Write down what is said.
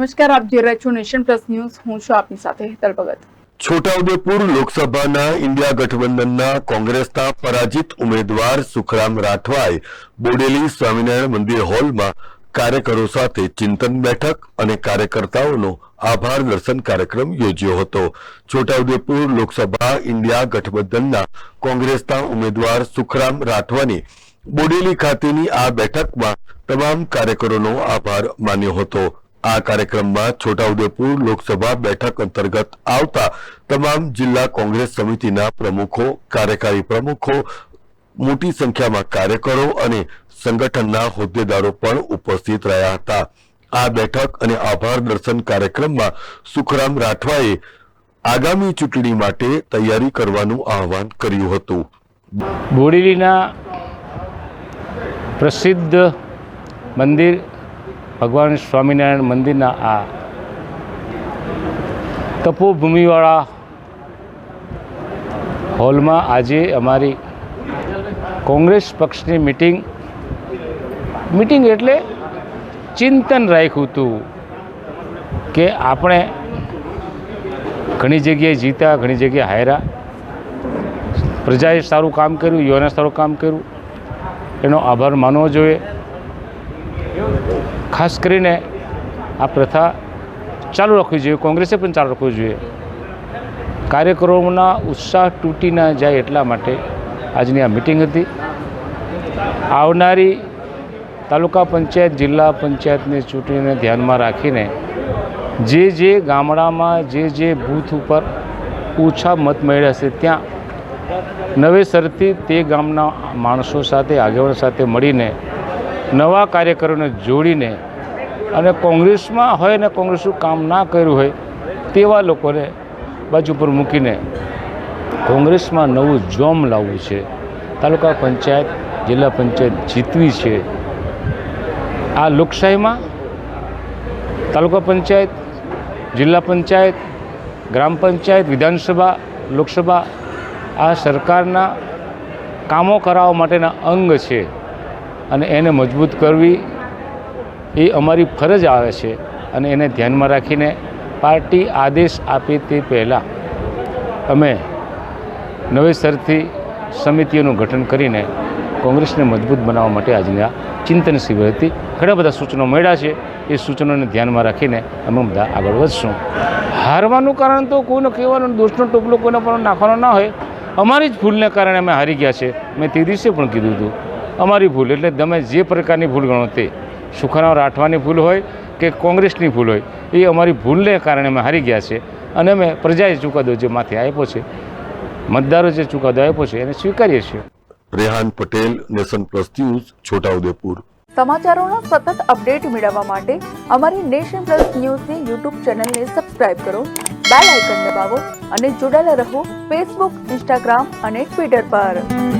નમસ્કાર, આપ જોઈ રહ્યા છો નેશન પ્લસ ન્યૂઝ. હું છું આપની સાથે હેતલ ભગત. છોટાઉદેપુર લોકસભાના ઇન્ડિયા ગઠબંધનના કોંગ્રેસના પરાજિત ઉમેદવાર સુખરામ રાઠવાએ બોડેલી સ્વામિનારાયણ મંદિર હોલમાં કાર્યકરો સાથે ચિંતન બેઠક અને કાર્યકર્તાઓનો આભાર દર્શન કાર્યક્રમ યોજ્યો હતો. છોટાઉદેપુર લોકસભા ઇન્ડિયા ગઠબંધનના કોંગ્રેસના ઉમેદવાર સુખરામ રાઠવાની બોડેલી ખાતેની આ બેઠકમાં તમામ કાર્યકરોનો આભાર માન્યો હતો. આ કાર્યક્રમમાં છોટાઉદેપુર લોકસભા બેઠક અંતર્ગત આવતા તમામ જિલ્લા કોંગ્રેસ સમિતિના પ્રમુખો, કાર્યકારી પ્રમુખો, મોટી સંખ્યામાં કાર્યકરો અને સંગઠનના હોદ્દેદારો પણ ઉપસ્થિત રહ્યા હતા. આ બેઠક અને આભાર દર્શન કાર્યક્રમમાં સુખરામ રાઠવાએ આગામી ચૂંટણી માટે તૈયારી કરવાનું આહવાન કર્યું હતું. બોડેલીના પ્રસિદ્ધ મંદિર ભગવાન સ્વામિનારાયણ મંદિરના આ તપોભૂમિવાળા હોલમાં આજે અમારી કોંગ્રેસ પક્ષની મિટિંગ મિટિંગ એટલે ચિંતન રાખ્યું હતું કે આપણે ઘણી જગ્યાએ જીતા, ઘણી જગ્યાએ હાર્યા. પ્રજાએ સારું કામ કર્યું, યુવાને સારું કામ કર્યું. એનો આભાર માનવો જોઈએ. ખાસ કરીને આ પ્રથા ચાલુ રાખવી જોઈએ, કોંગ્રેસે પણ ચાલુ રાખવું જોઈએ. કાર્યક્રમોના ઉત્સાહ તૂટી ના જાય એટલા માટે આજની આ મિટિંગ હતી. આવનારી તાલુકા પંચાયત, જિલ્લા પંચાયતની ચૂંટણીને ધ્યાનમાં રાખીને જે જે ગામડામાં જે જે બૂથ ઉપર ઓછા મત મળ્યા છે, ત્યાં નવેસરથી તે ગામના માણસો સાથે, આગેવાનો સાથે મળીને નવા કાર્યકરોને જોડીને અને કોંગ્રેસમાં હોય ને કોંગ્રેસનું કામ ના કર્યું હોય તેવા લોકોને બાજુ પર મૂકીને કોંગ્રેસમાં નવું જોમ લાવવું છે. તાલુકા પંચાયત, જિલ્લા પંચાયત જીતવી છે. આ લોકશાહીમાં તાલુકા પંચાયત, જિલ્લા પંચાયત, ગ્રામ પંચાયત, વિધાનસભા, લોકસભા આ સરકારના કામો કરાવવા માટેના અંગ છે. અને એને મજબૂત કરવી એ અમારી ફરજ આવે છે અને એને ધ્યાનમાં રાખીને પાર્ટી આદેશ આપે તે પહેલાં અમે નવેસરથી સમિતિઓનું ગઠન કરીને કોંગ્રેસને મજબૂત બનાવવા માટે આજની આ ચિંતન શિબિર હતી. ઘણા બધા સૂચનો મળ્યા છે. એ સૂચનોને ધ્યાનમાં રાખીને અમે બધા આગળ વધશું. હારવાનું કારણ તો કોઈને કહેવાનું દોષનો ટોપલો કોઈને પણ નાખવાનો ના હોય. અમારી જ ભૂલને કારણે અમે હારી ગયા છે. મેં તે દિવસે પણ કીધું હતું. અમારી ભૂલ એટલે તમે જે પ્રકારની ભૂલ ગણો તે સુખારામ રાઠવાની ભૂલ હોય કે કોંગ્રેસની ભૂલ હોય એ અમારી ભૂલને કારણે અમે હારી ગયા છે અને અમે પ્રજાએ ચુકાદો જે માથે આપ્યો છે મતદારો જે ચુકાદો આપ્યો છે એને સ્વીકારીએ છીએ. Rehan Patel Nation Plus News Chhota Udepur. સમાચારોના સતત અપડેટ મેળવવા માટે અમારી નેશન પ્લસ ન્યૂઝની યુટ્યુબ ચેનલને સબસ્ક્રાઇબ કરો બેલ આઇકન દબાવો અને જોડાયેલા રહો ફેસબુક ઇન્સ્ટાગ્રામ અને ટ્વિટર પર.